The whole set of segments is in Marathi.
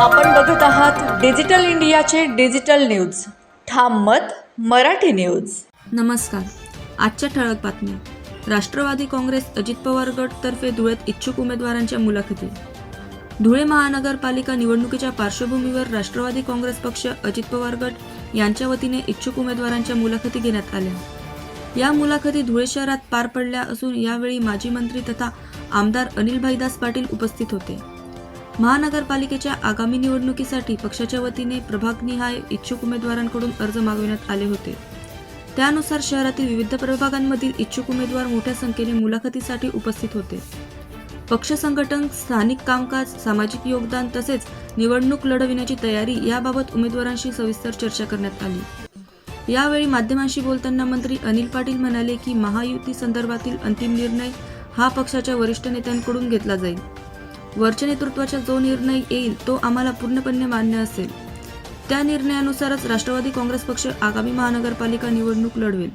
आपण बघत आहात डिजिटल इंडियाचे डिजिटल न्यूज. ठाम मत मराठी न्यूज. नमस्कार. आजच्या ठळक बातम्या. राष्ट्रवादी काँग्रेस अजित पवार गटतर्फे धुळ्यात इच्छुक उमेदवारांच्या मुलाखती. धुळे महानगरपालिका निवडणुकीच्या पार्श्वभूमीवर राष्ट्रवादी काँग्रेस पक्ष अजित पवार गट यांच्या वतीने इच्छुक उमेदवारांच्या मुलाखती घेण्यात आल्या. या मुलाखती धुळे शहरात पार पडल्या असून यावेळी माजी मंत्री तथा आमदार अनिल भाईदास पाटील उपस्थित होते. महानगरपालिकेच्या आगामी निवडणुकीसाठी पक्षाच्या वतीने प्रभागनिहाय इच्छुक उमेदवारांकडून अर्ज मागविण्यात आले होते. त्यानुसार शहरातील विविध प्रभागांमधील इच्छुक उमेदवार मोठ्या संख्येने मुलाखतीसाठी उपस्थित होते. पक्ष संघटन स्थानिक कामकाज सामाजिक योगदान तसेच निवडणूक लढविण्याची तयारी याबाबत उमेदवारांशी सविस्तर चर्चा करण्यात आली. यावेळी माध्यमांशी बोलताना मंत्री अनिल पाटील म्हणाले की महायुती संदर्भातील अंतिम निर्णय हा पक्षाच्या वरिष्ठ नेत्यांकडून घेतला जाईल. वरच्या नेतृत्वाचा जो निर्णय येईल तो आम्हाला पूर्णपणे मान्य असेल. त्या निर्णयानुसारच राष्ट्रवादी काँग्रेस पक्ष आगामी महानगरपालिका निवडणूक लढवेल.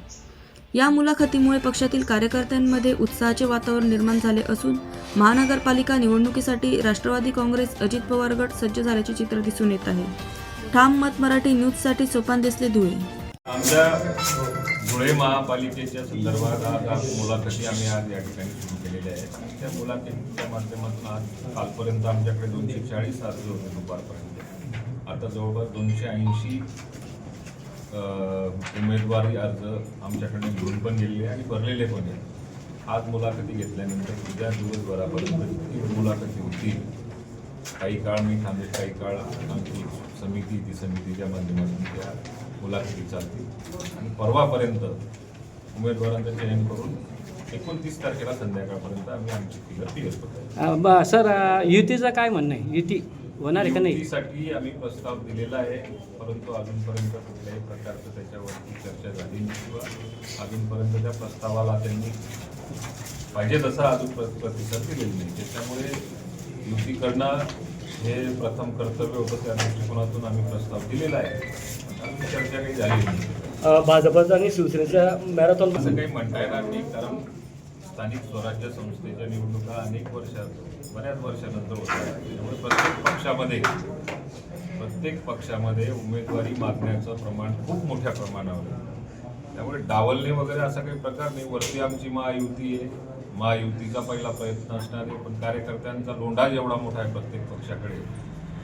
या मुलाखतीमुळे पक्षातील कार्यकर्त्यांमध्ये उत्साहाचे वातावरण निर्माण झाले असून महानगरपालिका निवडणुकीसाठी राष्ट्रवादी काँग्रेस अजित पवार गट सज्ज झाल्याचे चित्र दिसून येत आहे. ठाम मत मराठी न्यूजसाठी सोपान दिसले धुळे. आमच्या धुळे महापालिकेच्या संदर्भात आज आज मुलाखती आम्ही आज या ठिकाणी सुरू केलेल्या आहेत. आणि त्या मुलाखतीच्या माध्यमातून आज कालपर्यंत आमच्याकडे दोनशे चाळीस अर्ज होते दुपारपर्यंत. आता जवळपास दोनशे ऐंशी उमेदवारी अर्ज आमच्याकडे घेऊन पण गेलेले आणि भरलेले पण आहेत. आज मुलाखती घेतल्यानंतर उद्या दिवसभरापर्यंत किती मुलाखती होतील. काही काळ मी थांबेल काही काळ आमची समिती ती समितीच्या माध्यमातून त्या मुलाखती चालतील. आणि परवापर्यंत उमेदवारांचं चयन करून एकोणतीस तारखेला संध्याकाळपर्यंत आम्ही आमची फिगर क्लिअर करतो सर युतीचं काय म्हणणं आहे? युती होणार आहे का नाही? युतीसाठी आम्ही प्रस्ताव दिलेला आहे परंतु अजूनपर्यंत कुठल्याही प्रकारचं त्याच्यावरती चर्चा झाली नाही किंवा अजूनपर्यंत त्या प्रस्तावाला त्यांनी पाहिजे तसा अजून प्र- प्रतिसाद दिलेला नाही. त्याच्यामुळे करणं हे प्रथम कर्तव्य होतं त्या दृष्टिकोनातून आम्ही प्रस्ताव दिलेला आहे. अजून चर्चा काही झाली नाही. भाजपचा आणि शिवसेनेचा मॅरेथॉन असं काही म्हणता येणार नाही कारण स्थानिक स्वराज्य संस्थेच्या निवडणुका अनेक वर्षात बऱ्याच वर्षानंतर होतात त्यामुळे प्रत्येक पक्षामध्ये प्रत्येक पक्षामध्ये उमेदवारी मागण्याचं प्रमाण खूप मोठ्या प्रमाणावर आहे. त्यामुळे डावलणे वगैरे असा काही प्रकार नाही. वरती आमची महायुती आहे. महायुतीचा पहिला प्रयत्न असणार आहे पण कार्यकर्त्यांचा लोंढा जेवढा मोठा आहे प्रत्येक पक्षाकडे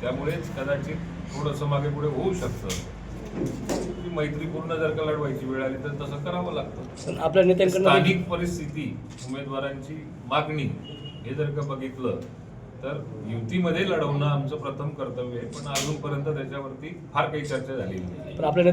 त्यामुळेच कदाचित थोडंसं मागे पुढे होऊ शकतं. मैत्रीपूर्ण जर का लढवायची वेळ आली तर तसं करावं लागतं. आपल्या नेत्यांकडनं स्थानिक परिस्थिती उमेदवारांची मागणी हे जर का बघितलं तर युतीमध्ये लढवणं आमचं प्रथम कर्तव्य आहे पण अजूनपर्यंत त्याच्यावरती फार काही चर्चा झालेली नाही. पण आपल्या